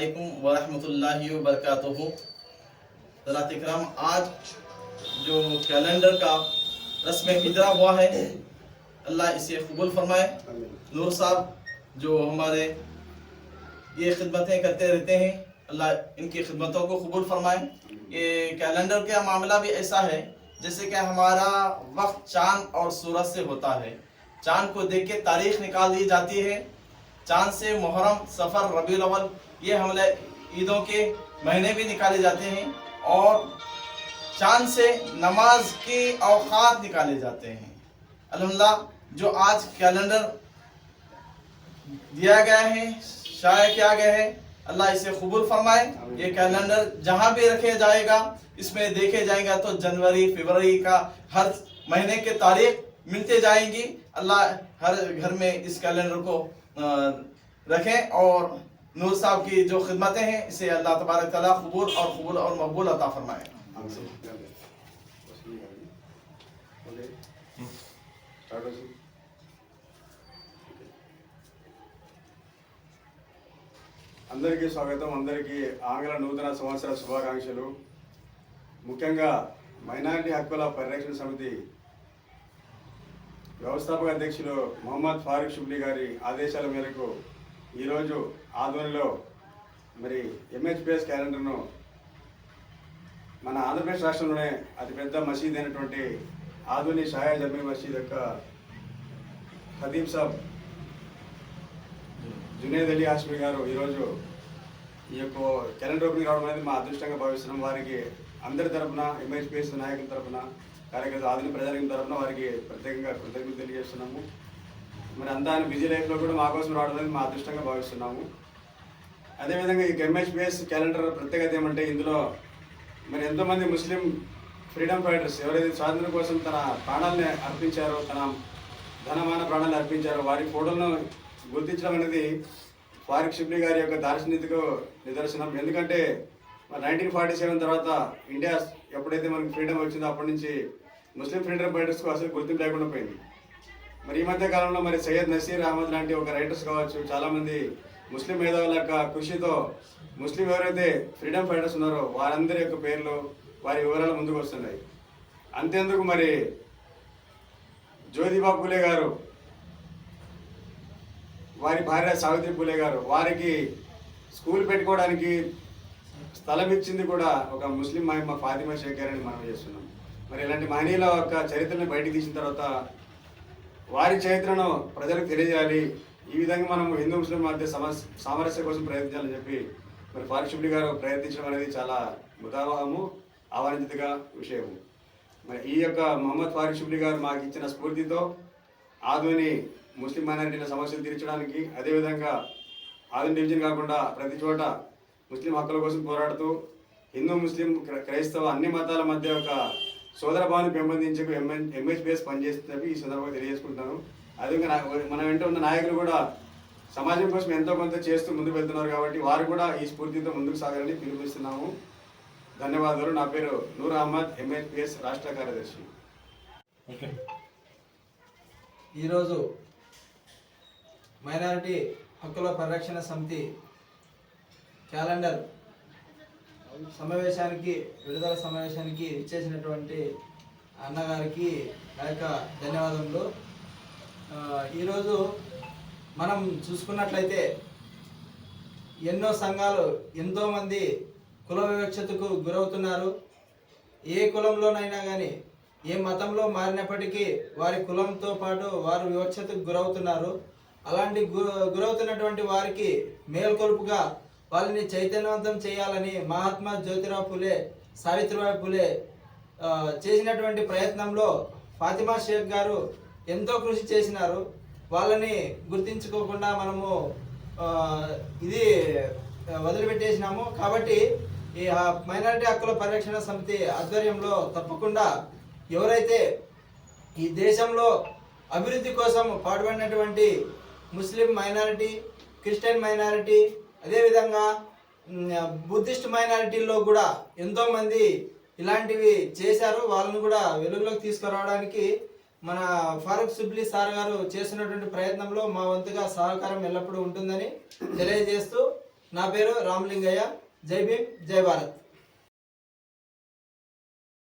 मैंने असलकम वरहमतुल्लाहि वबरकातुहू। इकराम, आज जो कैलेंडर का रस्म इजरा हुआ है, अल्लाह इसे कबूल फरमाए। नूर साहब, जो हमारे ये खिदमतें करते रहते हैं, अल्लाह इनकी खिदमतों को कबूल फरमाए। ये कैलेंडर का मामला भी ऐसा है, जैसे कि हमारा वक्त चाँद और सूरज से होता है। चाँद को देख के तारीख निकाल दी जाती है चाँद से मुहर्रम, सफ़र रबी अव्वल, ये हमले ईदों के महीने भी निकाले जाते हैं और चाँद से नमाज़ के औकात निकाले जाते हैं। अल्हम्दुलिल्लाह, जो आज कैलेंडर दिया गया है, शाया किया गया है, अल्लाह इसे कबूल फरमाए। ये कैलेंडर जहाँ भी रखे जाएगा, इसमें देखे जाएगा तो जनवरी, फरवरी का हर महीने के तारीख मिलते जाएँगी। अल्लाह हर घर में इस कैलेंडर को रखें और नूर साहब की जो खिदमतें हैं इसे अल्लाह तबारक ताला कबूल और कबूल और मकबूल अता फरमाए అందరికీ స్వాగతం అందరికీ ఆంగ్ల నూతన సంవత్సర శుభాకాంక్షలు ముఖ్యంగా మైనారిటీ హక్కుల పరిరక్షణ సమితి వ్యవస్థాపక అధ్యక్షులు మొహమ్మద్ ఫారూక్ షుబ్లీ గారి ఆదేశాల మేరకు ఈరోజు ఆధ్వర్యంలో మరి ఎంహెచ్పిఎస్ క్యాలెండర్ను మన ఆంధ్రప్రదేశ్ రాష్ట్రంలోనే అతిపెద్ద మసీద్ అయినటువంటి ఆధుని షాయా జమీ మసీద్ యొక్క ఖదీం సాబ్ జునేద్ అలీ హాష్మి గారు ఈరోజు ఈ యొక్క క్యాలెండర్ ఓపెనింగ్ రావడం అనేది మా అదృష్టంగా భావిస్తున్నాం. వారికి అందరి తరఫున ఎంహెచ్పిఎస్ నాయకుల తరఫున కార్యకర్త ఆధునిక ప్రజానికి తరపున వారికి ప్రత్యేకంగా కృతజ్ఞతలు తెలియజేస్తున్నాము. మరి అంతా బిజీ లైఫ్లో కూడా మా కోసం రావడం అనేది మా అదృష్టంగా భావిస్తున్నాము. అదేవిధంగా ఈ ఎంహెచ్పిఎస్ క్యాలెండర్ ప్రత్యేకత ఏమంటే ఇందులో మరి ఎంతోమంది ముస్లిం ఫ్రీడమ్ ఫైటర్స్ ఎవరైతే స్వాతంత్రం కోసం తన ప్రాణాలని అర్పించారో తన ధనమాన ప్రాణాలు అర్పించారో వారి ఫోటోలను గుర్తించడం అనేది ఫారిక్ షిబ్లీ గారి యొక్క దార్శనికకు నిదర్శనం. ఎందుకంటే నైన్టీన్ ఫార్టీ సెవెన్ తర్వాత ఇండియా ఎప్పుడైతే మనకి ఫ్రీడమ్ వచ్చిందో అప్పటి నుంచి ముస్లిం ఫ్రీడమ్ ఫైటర్స్కు అసలు గుర్తింపు లేకుండా పోయింది. మరి ఈ మధ్య కాలంలో మరి సయ్యద్ నసీర్ అహ్మద్ లాంటి ఒక రైటర్స్ కావచ్చు చాలామంది ముస్లిం మేధావుల యొక్క కృషితో ముస్లిం ఎవరైతే ఫ్రీడమ్ ఫైటర్స్ ఉన్నారో వారందరి యొక్క పేర్లు వారి వివరాలు ముందుకు వస్తున్నాయి. అంతేందుకు మరి జ్యోతిబా పూలే గారు వారి భార్య సావిత్రి పూలే గారు వారికి స్కూల్ పెట్టుకోవడానికి స్థలం ఇచ్చింది కూడా ఒక ముస్లిం మహిమ ఫాతిమా శేఖర్ అని మనం చేస్తున్నాం. మరి ఇలాంటి మహనీయుల యొక్క చరిత్రని బయటికి తీసిన తర్వాత వారి చరిత్రను ప్రజలకు తెలియజేయాలి. ఈ విధంగా మనం హిందూ ముస్లిం మధ్య సమస్ సామరస్య కోసం ప్రయత్నించాలని చెప్పి మరి ఫారిషుడి గారు ప్రయత్నించడం అనేది చాలా ముదావహము ఆహ్వానించదగా విషయము. మరి ఈ యొక్క మహమ్మద్ ఫారిషుడి గారు మాకు ఇచ్చిన స్ఫూర్తితో ఆధుని ముస్లిం మైనారిటీల సమస్యలు తీర్చడానికి అదేవిధంగా ఆధుని డివిజన్ కాకుండా ప్రతి చోట ముస్లిం హక్కుల కోసం పోరాడుతూ హిందూ ముస్లిం క్రైస్తవ అన్ని మతాల మధ్య ఒక సోదర భావాన్ని పెంపొందించకు ఎంఎన్ ఎంహెచ్పిఎస్ పనిచేస్తున్నవి ఈ సందర్భంగా తెలియజేసుకుంటాను అదేవిధంగా మన వెంట ఉన్న నాయకులు కూడా సమాజం కోసం ఎంతో కొంత చేస్తూ ముందుకు వెళ్తున్నారు కాబట్టి వారు కూడా ఈ స్ఫూర్తితో ముందుకు సాగాలని పిలుపునిస్తున్నాము. ధన్యవాదాలు. నా పేరు నూర్ అహ్మద్ ఎంహెచ్పిఎస్ రాష్ట్ర కార్యదర్శి. ఈరోజు మైనారిటీ హక్కుల పరిరక్షణ సమితి క్యాలెండర్ సమావేశానికి విడుదల సమావేశానికి ఇచ్చేసినటువంటి అన్నగారికి నా యొక్క ధన్యవాదములు. ఈరోజు మనం చూసుకున్నట్లయితే ఎన్నో సంఘాలు ఎంతోమంది కుల వివక్షతకు గురవుతున్నారు. ఏ కులంలోనైనా కానీ ఏ మతంలో మారినప్పటికీ వారి కులంతో పాటు వారు వివక్షతకు గురవుతున్నారు. అలాంటి గు గురవుతున్నటువంటి వారికి మేల్కొల్పుగా వాళ్ళని చైతన్యవంతం చేయాలని మహాత్మా జ్యోతిరావు పులే సావిత్రిబాయి పులే చేసినటువంటి ప్రయత్నంలో ఫాతిమా షేక్ గారు ఎంతో కృషి చేసినారు. వాళ్ళని గుర్తించుకోకుండా మనము ఇది వదిలిపెట్టేసినాము. కాబట్టి ఈ ఆ మైనారిటీ హక్కుల పరిరక్షణ సమితి ఆధ్వర్యంలో తప్పకుండా ఎవరైతే ఈ దేశంలో అభివృద్ధి కోసం పాటుపడినటువంటి ముస్లిం మైనారిటీ క్రిస్టియన్ మైనారిటీ అదేవిధంగా బుద్ధిస్ట్ మైనారిటీల్లో కూడా ఎంతోమంది ఇలాంటివి చేశారు. వాళ్ళని కూడా వెలుగులోకి తీసుకురావడానికి మన ఫారూక్ సుబ్లీ సార్ గారు చేస్తున్నటువంటి ప్రయత్నంలో మా వంతుగా సహకారం ఎల్లప్పుడూ ఉంటుందని తెలియజేస్తూ నా పేరు రామలింగయ్య. జై భీమ్ జై భారత్.